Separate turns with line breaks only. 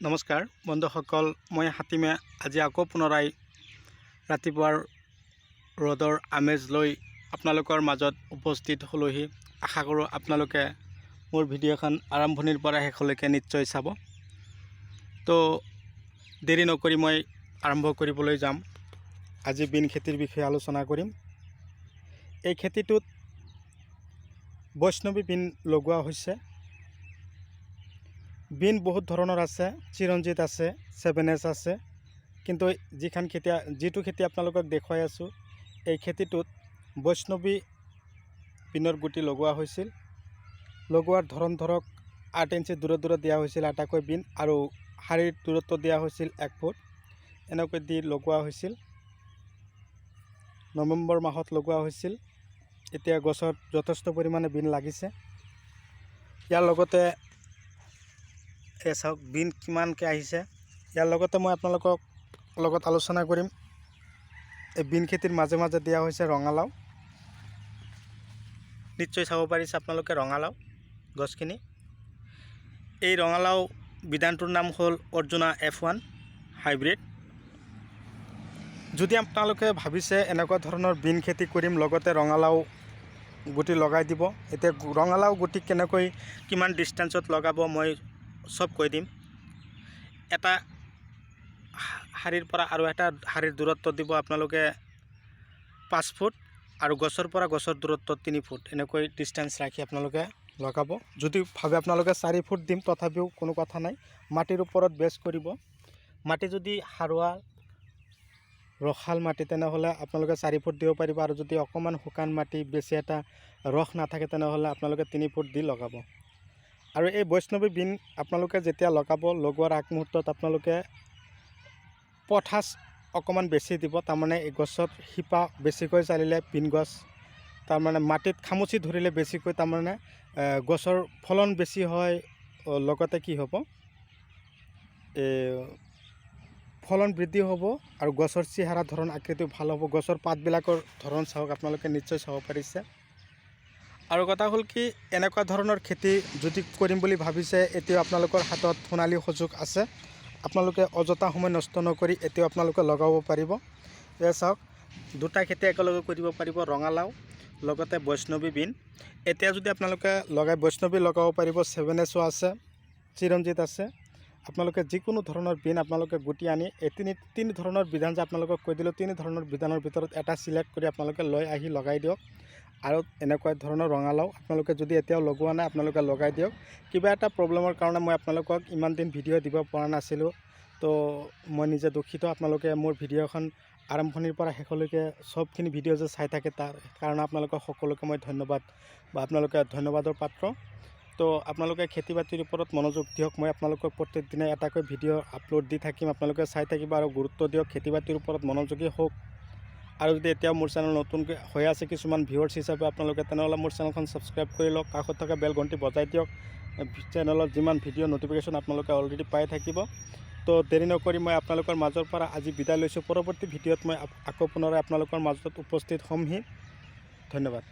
নমস্কাৰ, বন্ধুসকল, মই হাতীমে আজি আকৌ পুনৰাই ৰাতিপুৱাৰ ৰ'দৰ আমেজ লৈ আপোনালোকৰ মাজত উপস্থিত হ'লোহি। আশা কৰোঁ আপোনালোকে মোৰ ভিডিঅ'খন আৰম্ভণিৰ পৰা শেষলৈকে নিশ্চয় চাব। তো, দেৰি নকৰি মই আৰম্ভ কৰিবলৈ যাম। আজি বিন খেতিৰ বিষয়ে আলোচনা কৰিম। এই খেতিটোত বৈষ্ণৱী বিন লগোৱা হৈছে। বিন বহুত ধৰণৰ আছে, চিৰঞ্জিত আছে ছেভেন এছ আছে। কিন্তু যিখন খেতি যিটো খেতি আপোনালোকক দেখুৱাই আছোঁ, এই খেতিটোত বৈষ্ণৱী বিনৰ গুটি লগোৱা হৈছিল। লগোৱাৰ ধৰণ ধৰক আঠ ইঞ্চি দূৰত দূৰত দিয়া হৈছিল আটাকৈ বিন আৰু শাৰীৰ দূৰত্ব দিয়া হৈছিল এক ফুট। এনেকৈ দি লগোৱা হৈছিল। নৱেম্বৰ মাহত লগোৱা হৈছিল। এতিয়া গছত যথেষ্ট পৰিমাণে বিন লাগিছে। ইয়াৰ লগতে এই চাওক বিন কিমানকৈ আহিছে। ইয়াৰ লগতে মই আপোনালোকক লগত আলোচনা কৰিম। এই বিন খেতিৰ মাজে মাজে দিয়া হৈছে ৰঙালাও। নিশ্চয় চাব পাৰিছে আপোনালোকে ৰঙালাও গছখিনি। এই ৰঙালাও বিধানটোৰ নাম হ'ল অৰ্জুনা এফ ওৱান হাইব্ৰিড। যদি আপোনালোকে ভাবিছে এনেকুৱা ধৰণৰ বিন খেতি কৰিম, লগতে ৰঙালাও গুটি লগাই দিব, এতিয়া ৰঙালাও গুটি কেনেকৈ, কিমান ডিষ্টেঞ্চত লগাব, মই চব কৈ দিম। এটা শাৰীৰ পৰা আৰু এটা শাৰীৰ দূৰত্ব দিব আপোনালোকে পাঁচ ফুট আৰু গছৰ পৰা গছৰ দূৰত্ব তিনি ফুট। এনেকৈ ডিষ্টেঞ্চ ৰাখি আপোনালোকে লগাব। যদি ভাবে আপোনালোকে চাৰি ফুট দিম, তথাপিও কোনো কথা নাই। মাটিৰ ওপৰত বেছ কৰিব। মাটি যদি সাৰুৱা, ৰসাল মাটি তেনেহ'লে আপোনালোকে চাৰি ফুট দিব পাৰিব। আৰু যদি অকণমান শুকান মাটি, বেছি এটা ৰস নাথাকে তেনেহ'লে আপোনালোকে তিনি ফুট দি লগাব। আৰু এই বৈষ্ণৱী বিন আপোনালোকে যেতিয়া লগাব, লগোৱাৰ আগমুহূৰ্তত আপোনালোকে পথাচ অকণমান বেছি দিব, তাৰমানে এই গছত শিপা বেছিকৈ চালিলে বিন গছ, তাৰমানে মাটিত খামুচি ধৰিলে বেছিকৈ তাৰমানে গছৰ ফলন বেছি হয় লগতে কি হ'ব? ফলন বৃদ্ধি হ'ব আৰু গছৰ চেহেৰা ধৰণ আকৃতিও ভালো হ'ব। গছৰ পাতবিলাকৰ ধৰণ চাওক, আপোনালোকে নিশ্চয় চাব পাৰিছে। আৰু কথা হ'ল কি, এনেকুৱা ধৰণৰ খেতি যদি কৰিম বুলি ভাবিছে, এতিয়াও আপোনালোকৰ হাতত সোণালী সুযোগ আছে। আপোনালোকে অযথা সময় নষ্ট নকৰি এতিয়াও আপোনালোকে লগাব পাৰিব। এয়া চাওক, দুটা খেতি একেলগে কৰিব পাৰিব, ৰঙালাও, লগতে বৈষ্ণৱী বিন। এতিয়া যদি আপোনালোকে লগাই, বৈষ্ণৱী লগাব পাৰিব, ছেভেন এছো আছে, চিৰঞ্জিত আছে। আপোনালোকে যিকোনো ধৰণৰ বিন আপোনালোকে গুটি আনি, এই তিনি তিনি ধৰণৰ বিধান যে আপোনালোকক কৈ দিলোঁ, তিনি ধৰণৰ বিধানৰ ভিতৰত এটা চিলেক্ট কৰি আপোনালোকে লৈ আহি লগাই দিয়ক। আৰু এনেকুৱা ধৰণৰ ৰঙালাও আপোনালোকে যদি এতিয়াও লগোৱা নাই, আপোনালোকে লগাই দিয়ক। কিবা এটা প্ৰব্লেমৰ কাৰণে মই আপোনালোকক ইমান দিন ভিডিঅ' দিব পৰা নাছিলোঁ। তো মই নিজে দুখিত, আপোনালোকে মোৰ ভিডিঅ'খন আৰম্ভণিৰ পৰা শেষলৈকে চবখিনি ভিডিঅ' যে চাই থাকে তাৰ কাৰণে আপোনালোকক সকলোকে মই ধন্যবাদ বা আপোনালোকে ধন্যবাদৰ পাত্ৰ। তো আপোনালোকে খেতি বাতিৰ ওপৰত মনোযোগ দিয়ক, মই আপোনালোকক প্ৰত্যেক দিনে এটাকৈ ভিডিঅ' আপলোড দি থাকিম। আপোনালোকে চাই থাকিব আৰু গুৰুত্ব দিয়ক, খেতি বাতিৰ ওপৰত মনোযোগী হওক। আৰু যদি এতিয়াও মোৰ চেনেল নতুনকৈ হৈ আছে কিছুমান ভিউৱাৰ্ছ হিচাপে আপোনালোকে তেনেহ'লে মোৰ চেনেলখন ছাবস্ক্ৰাইব কৰি লওক। কাষত থকা বেল ঘণ্টি বজাই দিয়ক। চেনেলত যিমান ভিডিঅ' ন'টিফিকেশ্যন আপোনালোকে অলৰেডি পাই থাকিব। তো দেৰি নকৰি মই আপোনালোকৰ মাজৰ পৰা আজি বিদায় লৈছোঁ। পৰৱৰ্তী ভিডিঅ'ত মই আকৌ পুনৰাই আপোনালোকৰ মাজত উপস্থিত হ'মহি। ধন্যবাদ।